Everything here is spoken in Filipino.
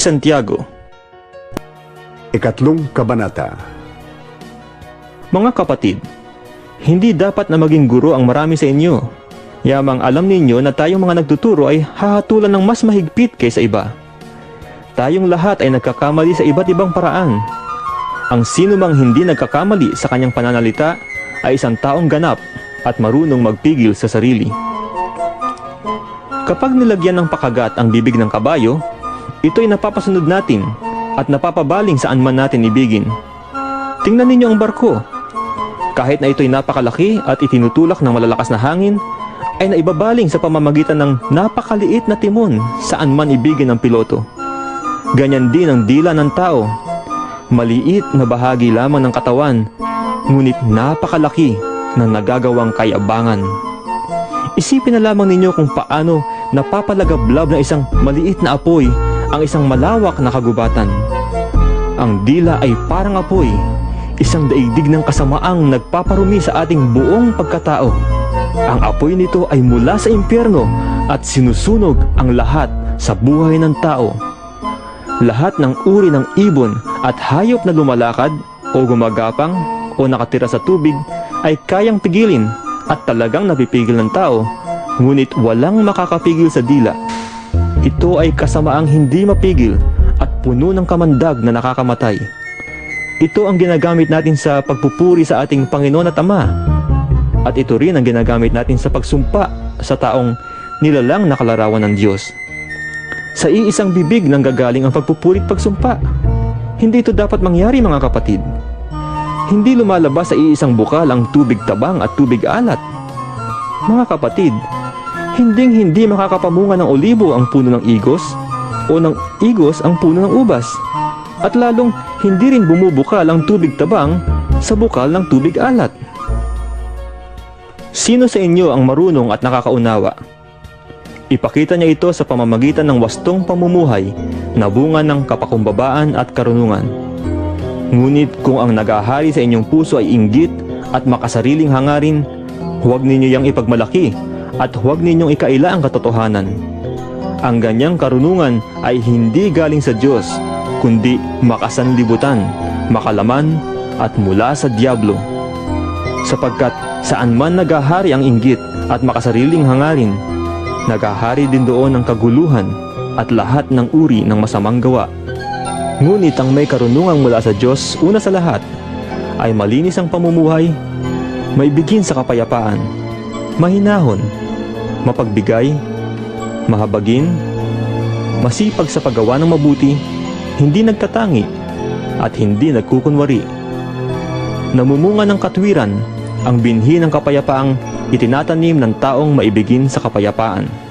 Santiago Ikatlong Kabanata Mga kapatid, hindi dapat na maging guro ang marami sa inyo. Yamang alam ninyo na tayong mga nagtuturo ay hahatulan ng mas mahigpit kaysa iba. Tayong lahat ay nagkakamali sa iba't ibang paraan. Ang sino mang hindi nagkakamali sa kanyang pananalita ay isang taong ganap at marunong magpigil sa sarili. Kapag nilagyan ng pakagat ang bibig ng kabayo, ito'y napapasunod natin at napapabaling saan man natin ibigin. Tingnan ninyo ang barko. Kahit na ito'y napakalaki at itinutulak ng malalakas na hangin, ay naibabaling sa pamamagitan ng napakaliit na timon saan man ibigin ng piloto. Ganyan din ang dila ng tao. Maliit na bahagi lamang ng katawan, ngunit napakalaki na nagagawang kayabangan. Isipin na lamang ninyo kung paano napapalagablab ng isang maliit na apoy ang isang malawak na kagubatan. Ang dila ay parang apoy, isang daigdig ng kasamaang nagpaparumi sa ating buong pagkatao. Ang apoy nito ay mula sa impyerno at sinusunog ang lahat sa buhay ng tao. Lahat ng uri ng ibon at hayop na lumalakad o gumagapang o nakatira sa tubig ay kayang pigilin at talagang napipigil ng tao, ngunit walang makakapigil sa dila. Ito ay kasamaang hindi mapigil at puno ng kamandag na nakakamatay. Ito ang ginagamit natin sa pagpupuri sa ating Panginoon at Ama. At ito rin ang ginagamit natin sa pagsumpa sa taong nilalang na kalarawan ng Diyos. Sa iisang bibig nang gagaling ang pagpupuri at pagsumpa. Hindi ito dapat mangyari mga kapatid. Hindi lumalabas sa iisang bukal ang tubig tabang at tubig alat. Mga kapatid, hinding hindi makakapamunga ng olibo ang puno ng igos o ng igos ang puno ng ubas. At lalong hindi rin bumubukal ang tubig tabang sa bukal ng tubig alat. Sino sa inyo ang marunong at nakakaunawa? Ipakita niya ito sa pamamagitan ng wastong pamumuhay na bunga ng kapakumbabaan at karunungan. Ngunit kung ang nagahari sa inyong puso ay inggit at makasariling hangarin, huwag ninyo yang ipagmalaki at huwag ninyong ikaila ang katotohanan. Ang ganyang karunungan ay hindi galing sa Diyos, kundi makasanlibutan, makalaman at mula sa Diablo. Sapagkat saan man nagahari ang inggit at makasariling hangarin, nagahari din doon ang kaguluhan at lahat ng uri ng masamang gawa. Ngunit ang may karunungang mula sa Diyos una sa lahat ay malinis ang pamumuhay, maibigin sa kapayapaan, mahinahon, mapagbigay, mahabagin, masipag sa paggawa ng mabuti, hindi nagtatangi, at hindi nagkukunwari. Namumunga ng katwiran ang binhi ng kapayapaang itinatanim ng taong maibigin sa kapayapaan.